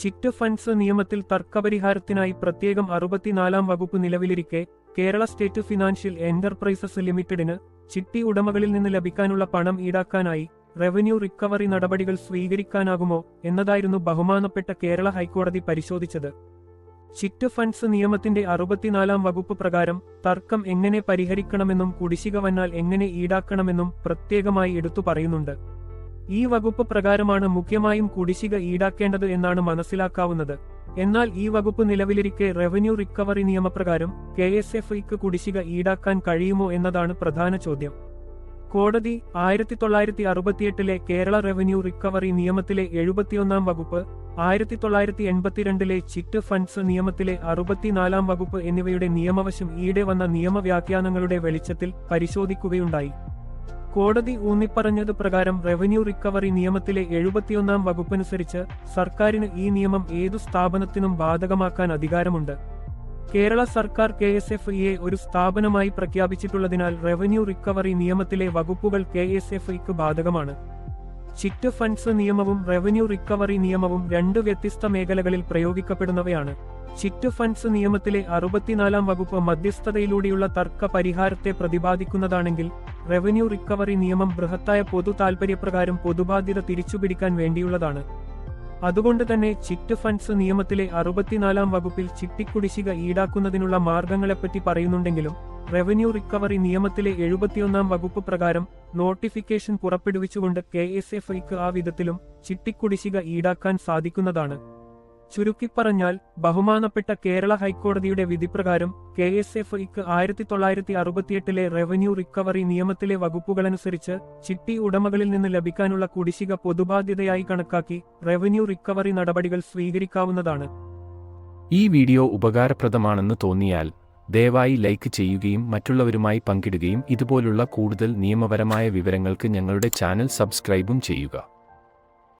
Chit funds നിയമത്തിൽ തർക്കപരിഹാരത്തിനായി പ്രത്യേകം അറുപത്തിനാലാം വകുപ്പ് നിലവിലിരിക്കെ കേരള സ്റ്റേറ്റ് ഫിനാൻഷ്യൽ എന്റർപ്രൈസസ് ലിമിറ്റഡിന് ചിട്ടി ഉടമകളിൽ നിന്ന് ലഭിക്കാനുള്ള പണം ഈടാക്കാനായി റവന്യൂ റിക്കവറി നടപടികൾ സ്വീകരിക്കാനാകുമോ എന്നതായിരുന്നു ബഹുമാനപ്പെട്ട കേരള ഹൈക്കോടതി പരിശോധിച്ചത്. ചിറ്റ് ഫണ്ട്സ് നിയമത്തിന്റെ അറുപത്തിനാലാം വകുപ്പ് പ്രകാരം തർക്കം എങ്ങനെ പരിഹരിക്കണമെന്നും കുടിശ്ശിക വന്നാൽ എങ്ങനെ ഈടാക്കണമെന്നും പ്രത്യേകമായി എടുത്തു പറയുന്നുണ്ട്. ഈ വകുപ്പ് പ്രകാരമാണ് മുഖ്യമായും കുടിശ്ശിക ഈടാക്കേണ്ടത് എന്നാണ് മനസ്സിലാക്കാവുന്നത്. എന്നാൽ ഈ വകുപ്പ് നിലവിലിരിക്കെ റവന്യൂ റിക്കവറി നിയമപ്രകാരം കെ എസ് എഫ് ഐക്ക് കുടിശ്ശിക ഈടാക്കാൻ കഴിയുമോ എന്നതാണ് പ്രധാന ചോദ്യം. കോടതി ആയിരത്തി തൊള്ളായിരത്തി അറുപത്തിയെട്ടിലെ കേരള റവന്യൂ റിക്കവറി നിയമത്തിലെ എഴുപത്തിയൊന്നാം വകുപ്പ് ആയിരത്തി തൊള്ളായിരത്തി എൺപത്തിരണ്ടിലെ ചിറ്റ് ഫണ്ട്സ് നിയമത്തിലെ അറുപത്തിനാലാം വകുപ്പ് എന്നിവയുടെ നിയമവശം ഈടെ വന്ന നിയമവ്യാഖ്യാനങ്ങളുടെ വെളിച്ചത്തിൽ പരിശോധിക്കുകയുണ്ടായി. കോടതി ഊന്നിപ്പറഞ്ഞത് പ്രകാരം റവന്യൂ റിക്കവറി നിയമത്തിലെ എഴുപത്തിയൊന്നാം വകുപ്പനുസരിച്ച് സർക്കാരിന് ഈ നിയമം ഏതു സ്ഥാപനത്തിനും ബാധകമാക്കാൻ അധികാരമുണ്ട്. കേരള സർക്കാർ കെ എസ് എഫ് ഇയെ ഒരു സ്ഥാപനമായി പ്രഖ്യാപിച്ചിട്ടുള്ളതിനാൽ റവന്യൂ റിക്കവറി നിയമത്തിലെ വകുപ്പുകൾ കെ എസ് എഫ് ഇക്ക് ബാധകമാണ്. ചിറ്റ് ഫണ്ട്സ് നിയമവും റവന്യൂ റിക്കവറി നിയമവും രണ്ട് വ്യത്യസ്ത മേഖലകളിൽ പ്രയോഗിക്കപ്പെടുന്നവയാണ്. ചിറ്റ് ഫണ്ട്സ് നിയമത്തിലെ അറുപത്തിനാലാം വകുപ്പ് മധ്യസ്ഥതയിലൂടെയുള്ള തർക്ക പരിഹാരത്തെ പ്രതിപാദിക്കുന്നതാണെങ്കിൽ റവന്യൂ റിക്കവറി നിയമം ബൃഹത്തായ പൊതു താൽപര്യപ്രകാരം പൊതുബാധ്യത തിരിച്ചുപിടിക്കാൻ വേണ്ടിയുള്ളതാണ്. അതുകൊണ്ട് തന്നെ ചിറ്റ് ഫണ്ട്സ് നിയമത്തിലെ അറുപത്തിനാലാം വകുപ്പിൽ ചിട്ടിക്കുടിശ്ശിക ഈടാക്കുന്നതിനുള്ള മാർഗങ്ങളെപ്പറ്റി പറയുന്നുണ്ടെങ്കിലും റവന്യൂ റിക്കവറി നിയമത്തിലെ എഴുപത്തിയൊന്നാം വകുപ്പ് പ്രകാരം നോട്ടിഫിക്കേഷൻ പുറപ്പെടുവിച്ചുകൊണ്ട് കെ എസ് എഫ് ഐക്ക് ആ വിധത്തിലും ചിട്ടിക്കുടിശ്ശിക ഈടാക്കാൻ സാധിക്കുന്നതാണ്. ചുരുക്കിപ്പറഞ്ഞാൽ ബഹുമാനപ്പെട്ട കേരള ഹൈക്കോടതിയുടെ വിധിപ്രകാരം കെ എസ് എഫ് ഐക്ക് ആയിരത്തി തൊള്ളായിരത്തി അറുപത്തിയെട്ടിലെ റവന്യൂ റിക്കവറി നിയമത്തിലെ വകുപ്പുകളനുസരിച്ച് ചിട്ടി ഉടമകളിൽ നിന്ന് ലഭിക്കാനുള്ള കുടിശ്ശിക പൊതുബാധ്യതയായി കണക്കാക്കി റവന്യൂ റിക്കവറി നടപടികൾ സ്വീകരിക്കാവുന്നതാണ്. ഈ വീഡിയോ ഉപകാരപ്രദമാണെന്ന് തോന്നിയാൽ ദയവായി ലൈക്ക് ചെയ്യുകയും മറ്റുള്ളവരുമായി പങ്കിടുകയും ഇതുപോലുള്ള കൂടുതൽ നിയമപരമായ വിവരങ്ങൾക്ക് ഞങ്ങളുടെ ചാനൽ സബ്സ്ക്രൈബും ചെയ്യുക.